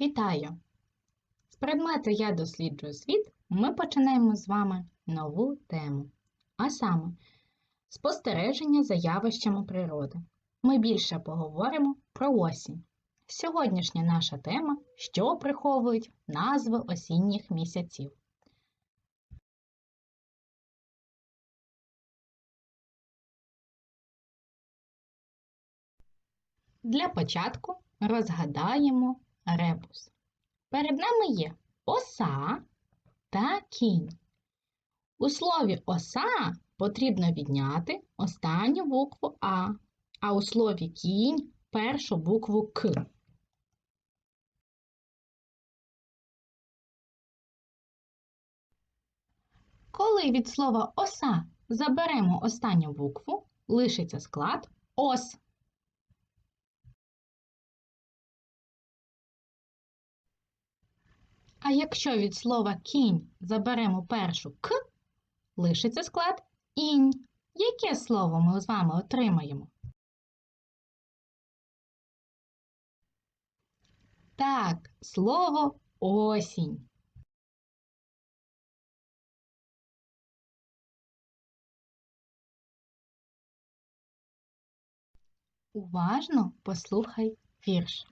Вітаю! З предмету Я досліджую світ ми починаємо з вами нову тему, а саме спостереження за явищами природи. Ми більше поговоримо про осінь. Сьогоднішня наша тема що приховують назви осінніх місяців. Для початку розгадаємо ребус. Перед нами є оса та кінь. У слові оса потрібно відняти останню букву А, а у слові кінь першу букву К. Коли від слова оса заберемо останню букву, лишиться склад ос. А якщо від слова кінь заберемо першу к, лишиться склад інь. Яке слово ми з вами отримаємо? Так, слово осінь. Уважно послухай вірш.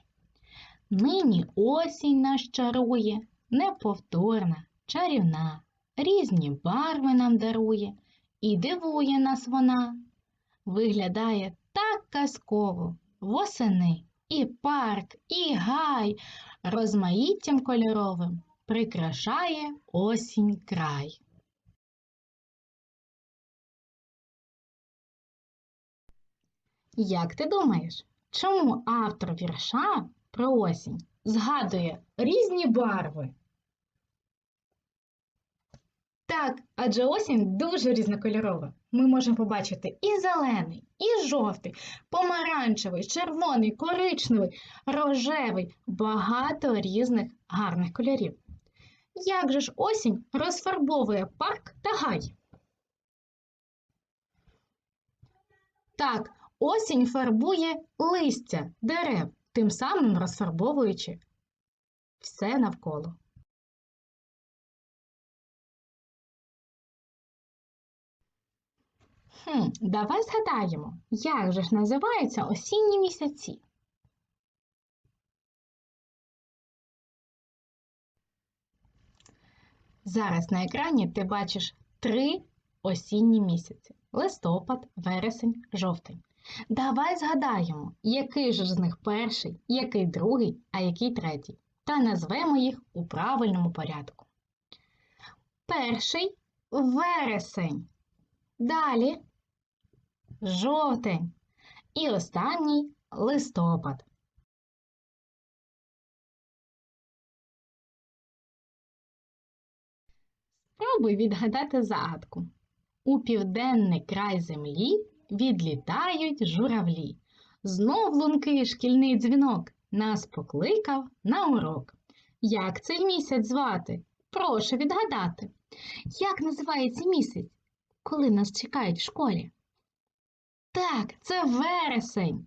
Нині осінь нас чарує, неповторна, чарівна, різні барви нам дарує і дивує нас вона. Виглядає так казково восени і парк, і гай розмаїттям кольоровим прикрашає осінь край. Як ти думаєш, чому автор вірша про осінь згадує різні барви? Так, адже осінь дуже різнокольорова. Ми можемо побачити і зелений, і жовтий, помаранчевий, червоний, коричневий, рожевий, багато різних гарних кольорів. Як же ж осінь розфарбовує парк та гай? Так, осінь фарбує листя дерев, тим самим розфарбовуючи все навколо. Хм, давай згадаємо, як же ж називаються осінні місяці. Зараз на екрані ти бачиш три осінні місяці листопад, вересень, жовтень. Давай згадаємо, який же з них перший, який другий, а який третій, та назвемо їх у правильному порядку. Перший вересень. Далі жовтень. І останній листопад. Спробуй відгадати загадку. У південний край землі відлітають журавлі. Знов лункий шкільний дзвінок нас покликав на урок. Як цей місяць звати? Прошу відгадати. Як називається місяць, коли нас чекають в школі? Так, це вересень.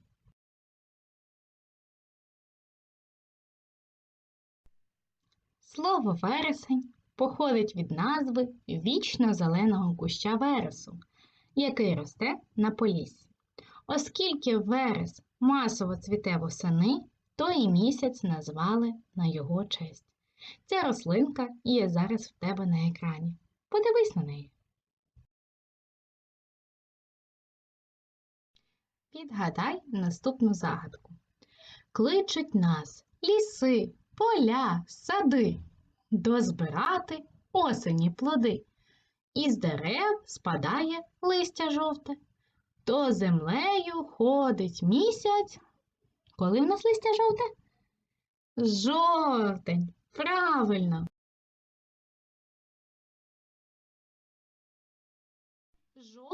Слово вересень походить від назви вічно-зеленого куща вересу, який росте на поліссі. Оскільки верес масово цвіте восени, то і місяць назвали на його честь. Ця рослинка є зараз в тебе на екрані. Подивись на неї. Підгадай наступну загадку. Кличуть нас ліси, поля, сади, дозбирати осені плоди. Із дерев спадає листя жовте, то землею ходить місяць. Коли в нас листя жовте? Жовтень. Правильно.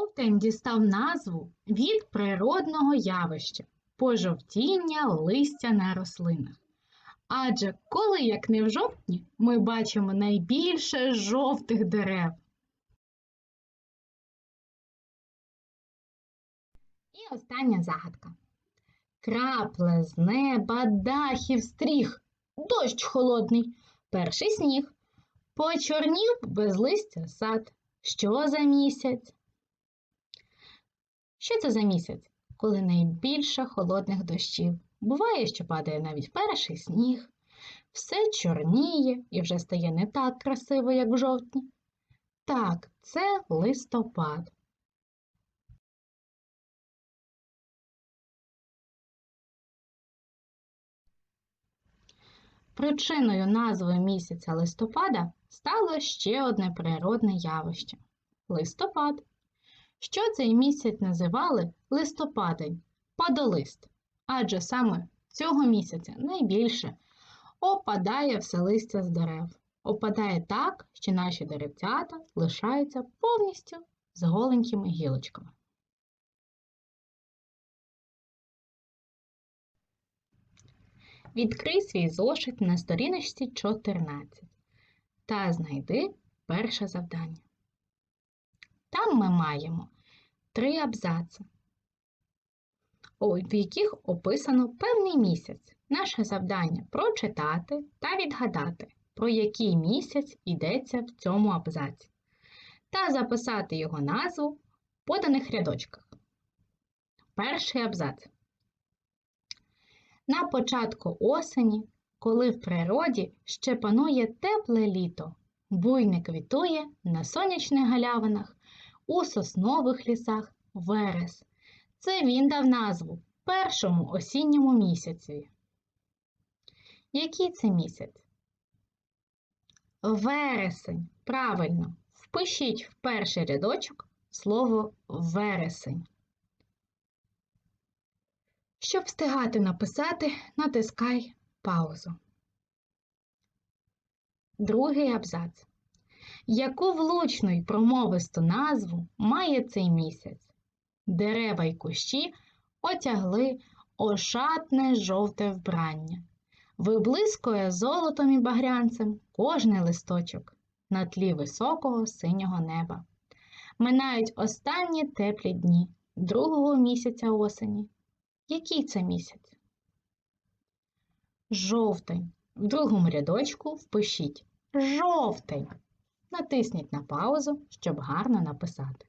Жовтень дістав назву від природного явища пожовтіння листя на рослинах. Адже коли, як не в жовтні, ми бачимо найбільше жовтих дерев. І остання загадка. Крапле з неба дахів стріх, Дощ холодний, перший сніг. Почорнів без листя сад. Що за місяць? Що це за місяць? Коли найбільше холодних дощів. Буває, що падає навіть перший сніг. Все чорніє і вже стає не так красиво, як в жовтні. Так, це листопад. Причиною назви місяця листопада стало ще одне природне явище листопад. Що цей місяць називали листопадень, падолист, адже саме цього місяця найбільше опадає все листя з дерев. Опадає так, що наші деревцята лишаються повністю з голенькими гілочками. Відкрий свій зошит на сторіночці 14 та знайди перше завдання. Там ми маємо три абзаци, в яких описано певний місяць. Наше завдання прочитати та відгадати, про який місяць йдеться в цьому абзаці, та записати його назву в поданих рядочках. Перший абзац. На початку осені, коли в природі ще панує тепле літо, буйне квітує на сонячних галявинах, у соснових лісах верес. Це він дав назву першому осінньому місяці. Який це місяць? Вересень. Правильно. Впишіть в перший рядочок слово вересень. Щоб встигати написати, натискай паузу. Другий абзац. Яку влучну й промовисту назву має цей місяць? Дерева й кущі отягли ошатне жовте вбрання. Виблискує золотом і багрянцем кожний листочок на тлі високого синього неба. Минають останні теплі дні другого місяця осені. Який це місяць? Жовтень. В другому рядочку впишіть жовтень. Натисніть на паузу, щоб гарно написати.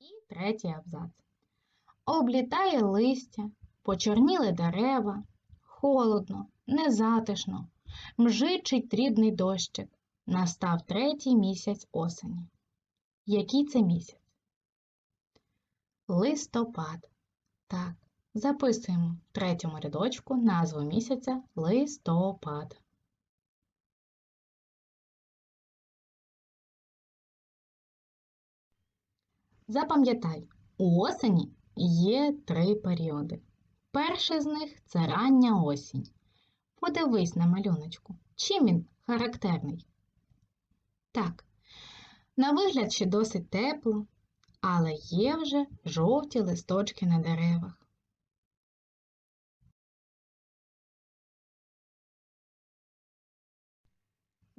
І третій абзац. Облітає листя, почорніли дерева, холодно, незатишно, мжичить дрібний дощик. Настав третій місяць осені. Який це місяць? Листопад. Так, записуємо в третьому рядочку назву місяця листопад. Запам'ятай, у осені є три періоди. Перший з них це рання осінь. Подивись на малюночку. Чим він характерний? Так, на вигляд ще досить тепло, але є вже жовті листочки на деревах.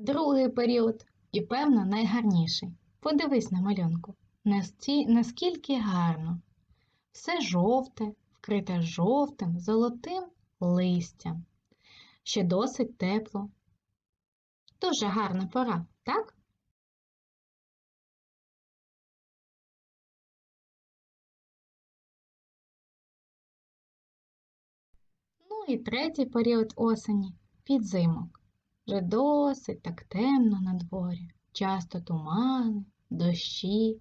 Другий період і, певно, найгарніший. Подивись на малюнку, наскільки гарно. Все жовте, вкрите жовтим, золотим листям. Ще досить тепло. Дуже гарна пора, так? Ну і третій період осені підзимок. Вже досить так темно на дворі, часто тумани, дощі,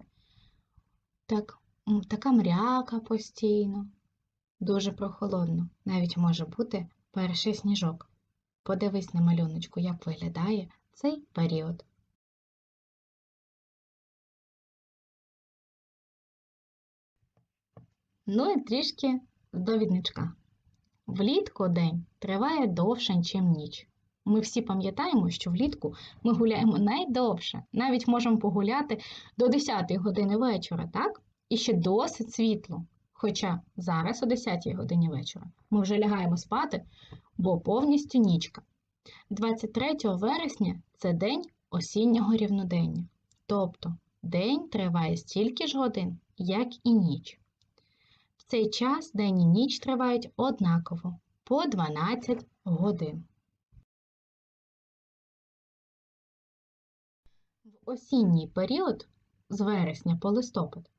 так, така мряка постійно, дуже прохолодно. Навіть може бути перший сніжок. Подивись на малюночку, як виглядає цей період. Ну і трішки довідничка. Влітку день триває довше, ніж ніч. Ми всі пам'ятаємо, що влітку ми гуляємо найдовше, навіть можемо погуляти до 10 години вечора, так? І ще досить світло. Хоча зараз о 10 годині вечора ми вже лягаємо спати, бо повністю нічка. 23 вересня це день осіннього рівнодення. Тобто день триває стільки ж годин, як і ніч. В цей час день і ніч тривають однаково по 12 годин. Осінній період з вересня по листопад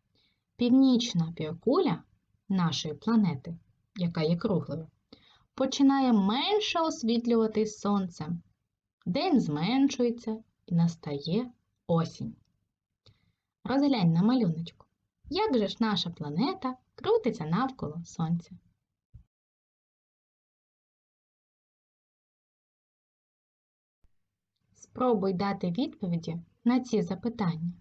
північна півкуля нашої планети, яка є круглою, починає менше освітлюватись сонцем. День зменшується і настає осінь. Розглянь на малюночку, як же ж наша планета крутиться навколо Сонця. Спробуй дати відповіді на ці запитання.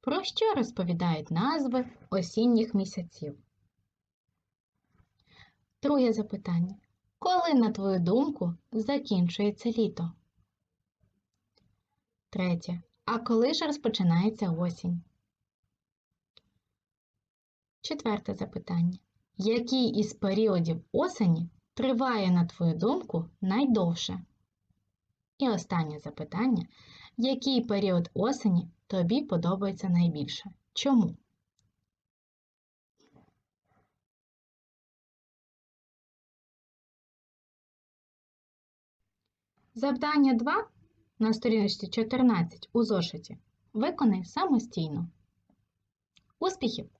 Про що розповідають назви осінніх місяців? Друге запитання. Коли, на твою думку, закінчується літо? Третє. А коли ж розпочинається осінь? Четверте запитання. Який із періодів осені триває, на твою думку, найдовше? І останнє запитання. Який період осені тобі подобається найбільше? Чому? Завдання 2 на сторіночці 14 у зошиті виконай самостійно. Успіхів!